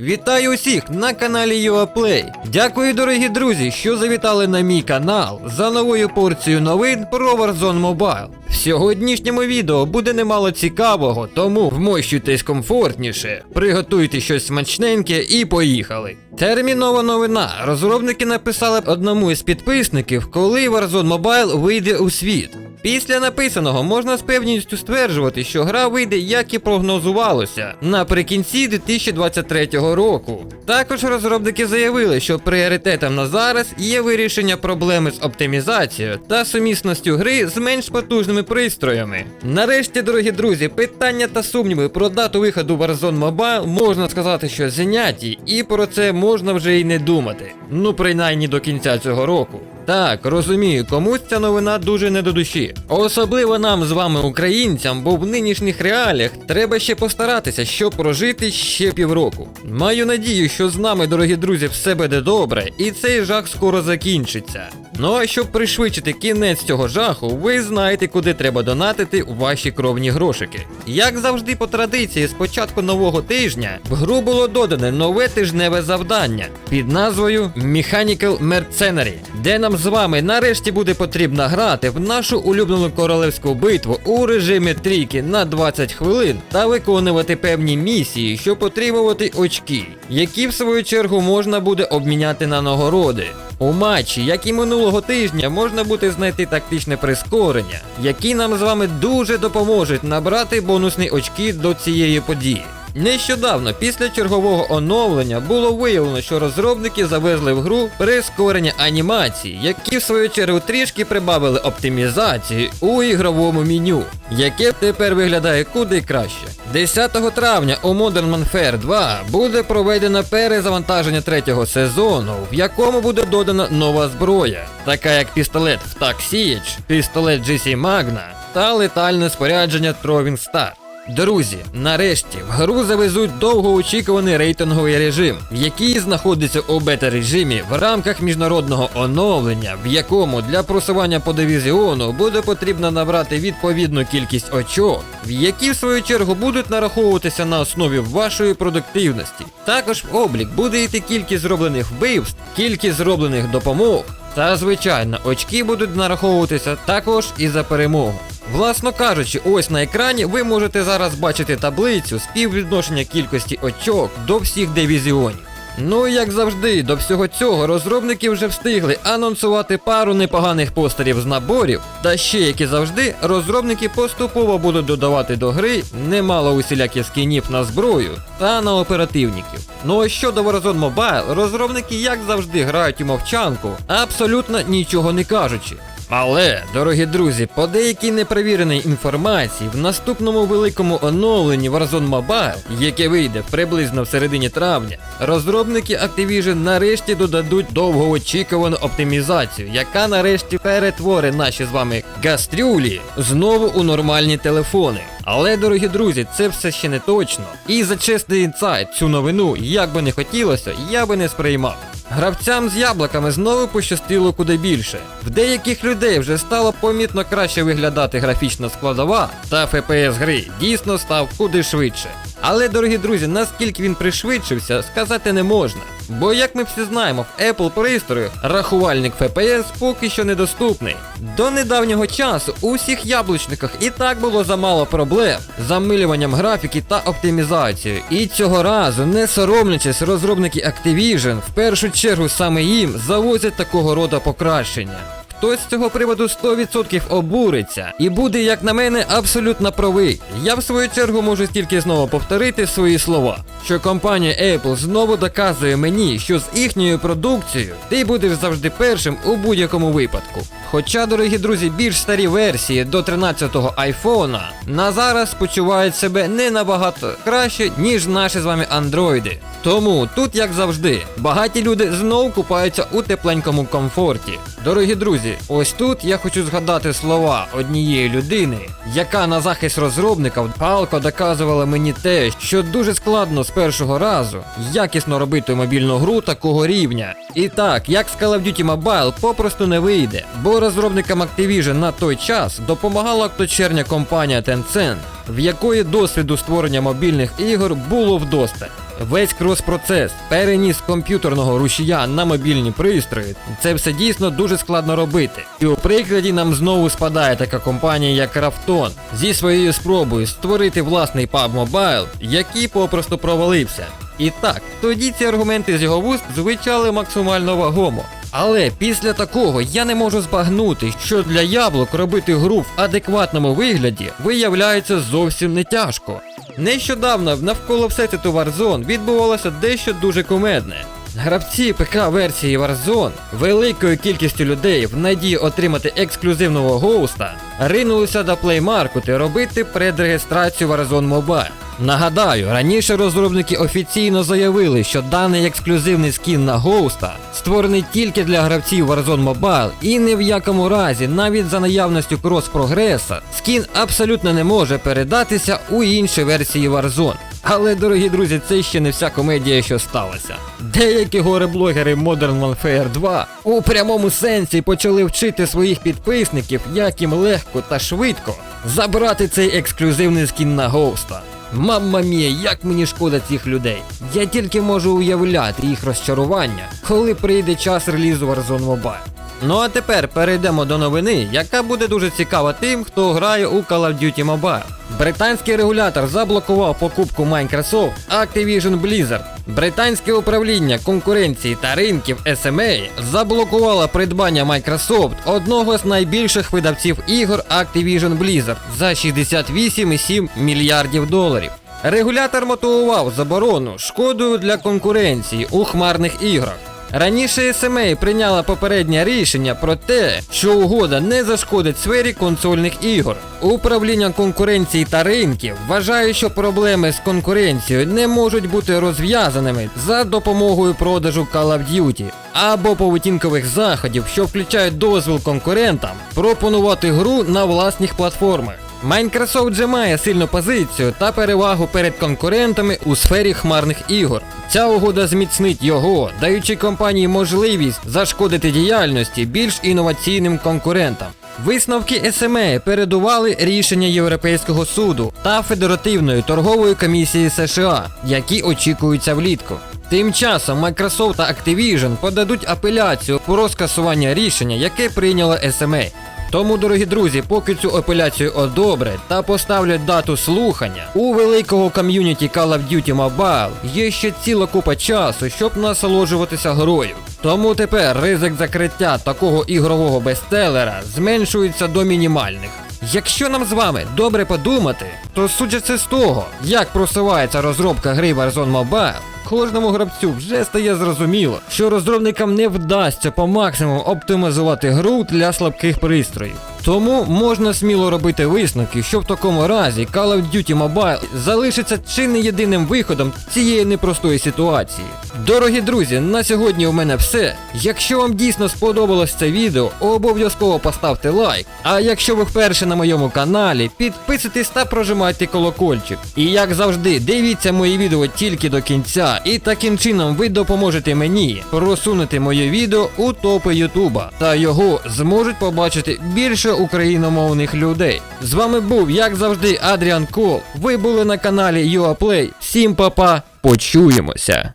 Вітаю усіх на каналі UAPlay. Дякую, дорогі друзі, що завітали на мій канал за новою порцією новин про Warzone Mobile. В сьогоднішньому відео буде немало цікавого, тому вмощуйтесь комфортніше, приготуйте щось смачненьке і поїхали. Термінова новина. Розробники написали одному із підписників, коли Warzone Mobile вийде у світ. Після написаного можна з певністю стверджувати, що гра вийде, як і прогнозувалося, наприкінці 2023 року. Також розробники заявили, що пріоритетом на зараз є вирішення проблеми з оптимізацією та сумісністю гри з менш потужними пристроями. Нарешті, дорогі друзі, питання та сумніви про дату виходу Warzone Mobile можна сказати, що зняті, і про це можна вже й не думати. Ну, принаймні до кінця цього року. Так, розумію, комусь ця новина дуже не до душі. Особливо нам з вами, українцям, бо в нинішніх реаліях треба ще постаратися, щоб прожити ще півроку. Маю надію, що з нами, дорогі друзі, все буде добре, і цей жах скоро закінчиться. Ну а щоб пришвидшити кінець цього жаху, ви знаєте, куди треба донатити ваші кровні грошики. Як завжди по традиції, з початку нового тижня в гру було додане нове тижневе завдання під назвою Mechanical Mercenary, де нам з вами нарешті буде потрібно грати в нашу улюблену королевську битву у режимі трійки на 20 хвилин та виконувати певні місії, щоб отримувати очки, які в свою чергу можна буде обміняти на нагороди. У матчі, як і минулого тижня, можна буде знайти тактичне прискорення, які нам з вами дуже допоможуть набрати бонусні очки до цієї події. Нещодавно, після чергового оновлення, було виявлено, що розробники завезли в гру прискорення анімації, які в свою чергу трішки прибавили оптимізації у ігровому меню, яке тепер виглядає куди краще. 10 травня у Modern Warfare 2 буде проведено перезавантаження третього сезону, в якому буде додана нова зброя, така як пістолет Втак Січ, пістолет GC Magna та летальне спорядження Throwing Star. Друзі, нарешті в гру завезуть довгоочікуваний рейтинговий режим, який знаходиться у бета-режимі в рамках міжнародного оновлення, в якому для просування по дивізіону буде потрібно набрати відповідну кількість очок, які в свою чергу будуть нараховуватися на основі вашої продуктивності. Також в облік буде йти кількість зроблених вбивств, кількість зроблених допомог. Та звичайно, очки будуть нараховуватися також і за перемогу. Власно кажучи, ось на екрані ви можете зараз бачити таблицю співвідношення кількості очок до всіх дивізіонів. Ну і як завжди, до всього цього розробники вже встигли анонсувати пару непоганих постерів з наборів, та ще як і завжди, розробники поступово будуть додавати до гри немало усіляких скінів на зброю та на оперативників. Ну а щодо Warzone Mobile, розробники як завжди грають у мовчанку, абсолютно нічого не кажучи. Але, дорогі друзі, по деякій неперевіреній інформації в наступному великому оновленні Warzone Mobile, яке вийде приблизно в середині травня, розробники Activision нарешті додадуть довгоочікувану оптимізацію, яка нарешті перетворить наші з вами гастрюлі знову у нормальні телефони. Але, дорогі друзі, це все ще не точно. І за чесний інсайт цю новину, як би не хотілося, я би не сприймав. Гравцям з яблуками знову пощастило куди більше. В деяких людей вже стало помітно краще виглядати графічна складова, та ФПС гри дійсно став куди швидше. Але, дорогі друзі, наскільки він пришвидшився, сказати не можна. Бо, як ми всі знаємо, в Apple пристрою рахувальник FPS поки що недоступний. До недавнього часу у всіх яблучниках і так було замало проблем з замилюванням графіки та оптимізацією. І цього разу, не соромлячись, розробники Activision, в першу чергу саме їм завозять такого роду покращення. Хтось з цього приводу 100% обуриться і буде, як на мене, абсолютно правий. Я в свою чергу можу тільки знову повторити свої слова, що компанія Apple знову доказує мені, що з їхньою продукцією ти будеш завжди першим у будь-якому випадку. Хоча, дорогі друзі, більш старі версії до 13-го айфона на зараз почувають себе не набагато краще, ніж наші з вами андроїди. Тому тут, як завжди, багаті люди знов купаються у тепленькому комфорті. Дорогі друзі, ось тут я хочу згадати слова однієї людини, яка на захист розробників палко доказувала мені те, що дуже складно з першого разу якісно робити мобільну гру такого рівня. І так, як з Call of Duty Mobile попросту не вийде, бо розробникам Activision на той час допомагала акточерня компанія Tencent, в якої досвіду створення мобільних ігор було вдосталь. Весь крос-процес, переніс комп'ютерного рушія на мобільні пристрої, це все дійсно дуже складно робити. І у прикладі нам знову спадає така компанія, як Рафтон, зі своєю спробою створити власний PUBG Mobile, який попросту провалився. І так, тоді ці аргументи з його вуст звучали максимально вагомо. Але після такого я не можу збагнути, що для яблук робити гру в адекватному вигляді виявляється зовсім не тяжко. Нещодавно навколо всети Warzone відбувалося дещо дуже кумедне. Гравці ПК-версії Warzone великою кількістю людей в надії отримати ексклюзивного гоуста ринулися до плеймаркети робити предреєстрацію Warzone Mobile. Нагадаю, раніше розробники офіційно заявили, що даний ексклюзивний скін на гоуста створений тільки для гравців Warzone Mobile і ні в якому разі, навіть за наявністю крос-прогреса, скін абсолютно не може передатися у інші версії Warzone. Але, дорогі друзі, це ще не вся комедія, що сталося. Деякі горе-блогери Modern Warfare 2 у прямому сенсі почали вчити своїх підписників, як їм легко та швидко забрати цей ексклюзивний скін на гоуста. Мамма мія, як мені шкода цих людей. Я тільки можу уявляти їх розчарування, коли прийде час релізу Warzone Mobile. Ну а тепер перейдемо до новини, яка буде дуже цікава тим, хто грає у Call of Duty Mobile. Британський регулятор заблокував покупку Microsoft Activision Blizzard. Британське управління конкуренції та ринків SMA заблокувало придбання Microsoft одного з найбільших видавців ігор Activision Blizzard за 68,7 мільярдів доларів. Регулятор мотивував заборону шкодою для конкуренції у хмарних іграх. Раніше SMA прийняла попереднє рішення про те, що угода не зашкодить сфері консольних ігор. Управління конкуренції та ринків вважає, що проблеми з конкуренцією не можуть бути розв'язаними за допомогою продажу Call of Duty або поведінкових заходів, що включають дозвіл конкурентам пропонувати гру на власних платформах. Microsoft вже має сильну позицію та перевагу перед конкурентами у сфері хмарних ігор. Ця угода зміцнить його, даючи компанії можливість зашкодити діяльності більш інноваційним конкурентам. Висновки SMA передували рішення Європейського суду та Федеративної торгової комісії США, які очікуються влітку. Тим часом Microsoft та Activision подадуть апеляцію про скасування рішення, яке прийняла SMA. Тому, дорогі друзі, поки цю апеляцію одобрять та поставлять дату слухання, у великого ком'юніті Call of Duty Mobile є ще ціла купа часу, щоб насолоджуватися грою. Тому тепер ризик закриття такого ігрового бестселера зменшується до мінімальних. Якщо нам з вами добре подумати, то судячи з того, як просувається розробка гри Warzone Mobile, кожному гравцю вже стає зрозуміло, що розробникам не вдасться по максимуму оптимізувати гру для слабких пристроїв. Тому можна сміло робити висновки, що в такому разі Call of Duty Mobile залишиться чи не єдиним виходом цієї непростої ситуації. Дорогі друзі, на сьогодні у мене все. Якщо вам дійсно сподобалось це відео, обов'язково поставте лайк. А якщо ви вперше на моєму каналі, підписуйтесь та прожимайте колокольчик. І як завжди, дивіться мої відео тільки до кінця, і таким чином ви допоможете мені просунути моє відео у топи Ютуба, та його зможуть побачити більше україномовних людей. З вами був, як завжди, Адріан Кол. Ви були на каналі UAPlay. Всім па-па, почуємося!